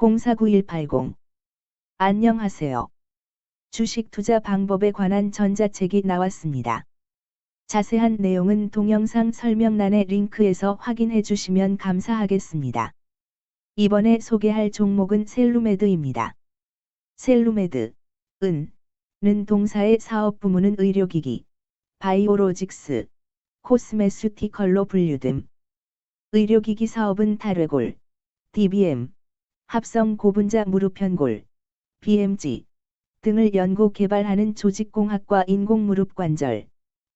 049180 안녕하세요. 주식 투자 방법에 관한 전자책이 나왔습니다. 자세한 내용은 동영상 설명란의 링크에서 확인해 주시면 감사하겠습니다. 이번에 소개할 종목은 셀루메드입니다. 셀루메드, 은, 는 동사의 사업 부문은 의료기기, 바이오로직스, 코스메슈티컬로 분류됨. 의료기기 사업은 탈회골, DBM, 합성 고분자 무릎편골, BMG 등을 연구 개발하는 조직공학과 인공무릎관절,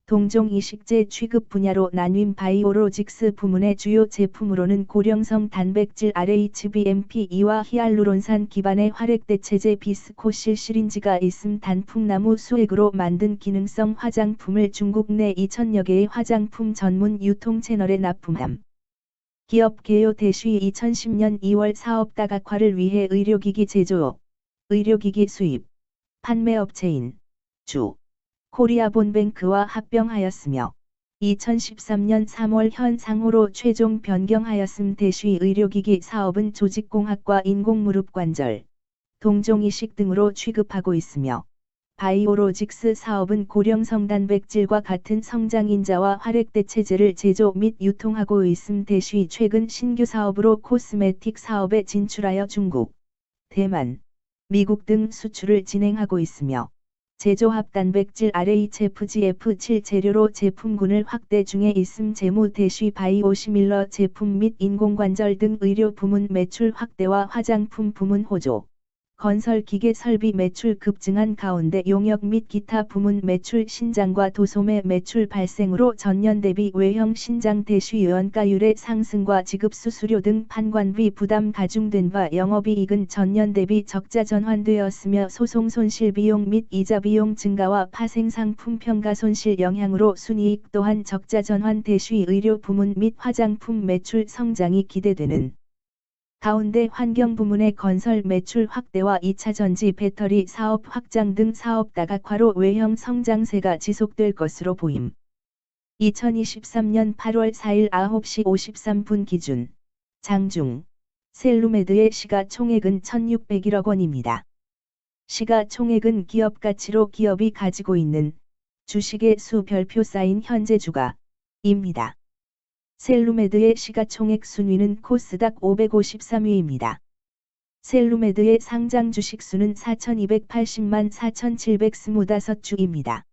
동종 이식제 취급 분야로 나뉜 바이오로직스 부문의 주요 제품으로는 고령성 단백질 RHBMP2와 히알루론산 기반의 활액대체제 비스코실 시린지가 있음 단풍나무 수액으로 만든 기능성 화장품을 중국 내 2천여 개의 화장품 전문 유통 채널에 납품함. 기업 개요 대쉬 2010년 2월 사업 다각화를 위해 의료기기 제조업, 의료기기 수입, 판매업체인, 주, 코리아 본뱅크와 합병하였으며 2013년 3월 현 상호로 최종 변경하였음 대쉬 의료기기 사업은 조직공학과 인공무릎관절, 동종이식 등으로 취급하고 있으며 바이오로직스 사업은 고령성 단백질과 같은 성장인자와 활액대체제를 제조 및 유통하고 있음 대쉬 최근 신규 사업으로 코스메틱 사업에 진출하여 중국, 대만, 미국 등 수출을 진행하고 있으며 제조합 단백질 RHFGF7 재료로 제품군을 확대 중에 있음 재무 대쉬 바이오시밀러 제품 및 인공관절 등 의료 부문 매출 확대와 화장품 부문 호조. 건설 기계 설비 매출 급증한 가운데 용역 및 기타 부문 매출 신장과 도소매 매출 발생으로 전년 대비 외형 신장 대쉬 원가율의 상승과 지급 수수료 등 판관비 부담 가중된 바 영업이익은 전년 대비 적자 전환되었으며 소송 손실 비용 및 이자 비용 증가와 파생 상품 평가 손실 영향으로 순이익 또한 적자 전환 대쉬 의료 부문 및 화장품 매출 성장이 기대되는 가운데 환경 부문의 건설 매출 확대와 2차 전지 배터리 사업 확장 등 사업 다각화로 외형 성장세가 지속될 것으로 보임. 2023년 8월 4일 9시 53분 기준 장중 셀루메드의 시가총액은 1601억 원입니다. 시가총액은 기업 가치로 기업이 가지고 있는 주식의 수 별표 쌓인 현재 주가입니다. 셀루메드의 시가총액 순위는 코스닥 553위입니다. 셀루메드의 상장 주식수는 4,280만 4,725주입니다.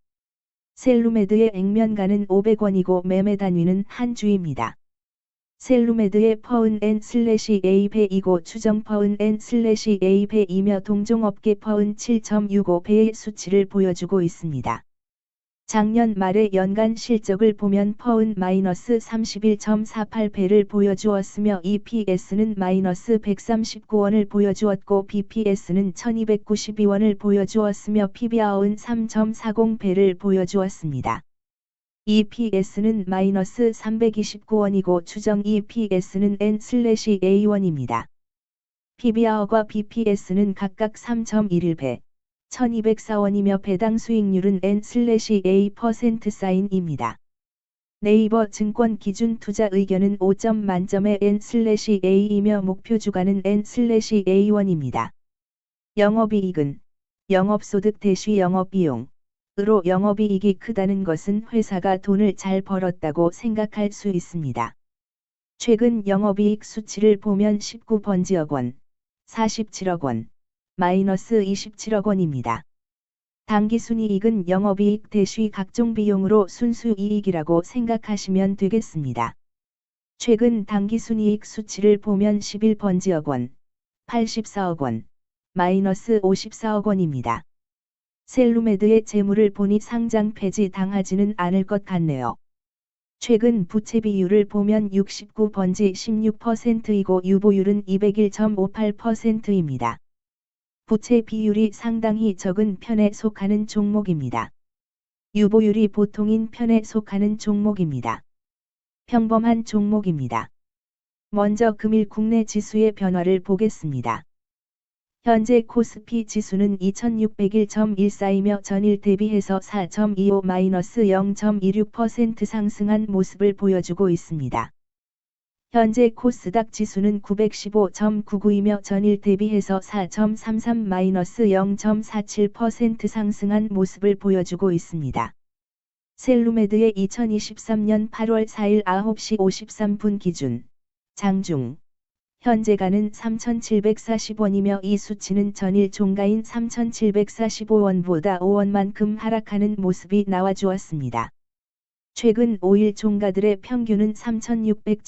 셀루메드의 액면가는 500원이고 매매 단위는 한 주입니다. 셀루메드의 퍼은 N 슬래시 A배이고 추정 퍼은 N 슬래시 A배이며 동종업계 퍼은 7.65배의 수치를 보여주고 있습니다. 작년 말의 연간 실적을 보면 퍼은 마이너스 31.48배를 보여주었으며 EPS는 마이너스 139원을 보여주었고 BPS는 1292원을 보여주었으며 PBR은 3.40배를 보여주었습니다. EPS는 마이너스 329원이고 추정 EPS는 N/A1입니다. PBR과 BPS는 각각 3.11배, 1204원이며 배당 수익률은 N/A%사인입니다. 네이버 증권 기준 투자 의견은 5점 만점의 N/A이며 목표 주가는 N/A1입니다. 영업이익은 영업소득 대시 영업비용 으로 영업이익이 크다는 것은 회사가 돈을 잘 벌었다고 생각할 수 있습니다. 최근 영업이익 수치를 보면 19번지억 원, 47억 원, 마이너스 27억 원입니다. 당기순이익은 영업이익 대시 각종 비용으로 순수이익이라고 생각하시면 되겠습니다. 최근 당기순이익 수치를 보면 11번지억 원, 84억 원, 마이너스 54억 원입니다. 셀루메드의 재물을 보니 상장 폐지 당하지는 않을 것 같네요. 최근 부채 비율을 보면 69번지 16%이고 유보율은 201.58%입니다. 부채 비율이 상당히 적은 편에 속하는 종목입니다. 유보율이 보통인 편에 속하는 종목입니다. 평범한 종목입니다. 먼저 금일 국내 지수의 변화를 보겠습니다. 현재 코스피 지수는 2601.14이며 전일 대비해서 4.25-0.26% 상승한 모습을 보여주고 있습니다. 현재 코스닥 지수는 915.99이며 전일 대비해서 4.33-0.47% 상승한 모습을 보여주고 있습니다. 셀루메드의 2023년 8월 4일 9시 53분 기준 장중 현재가는 3,740원이며 이 수치는 전일 종가인 3,745원보다 5원만큼 하락하는 모습이 나와주었습니다. 최근 5일 종가들의 평균은 3,607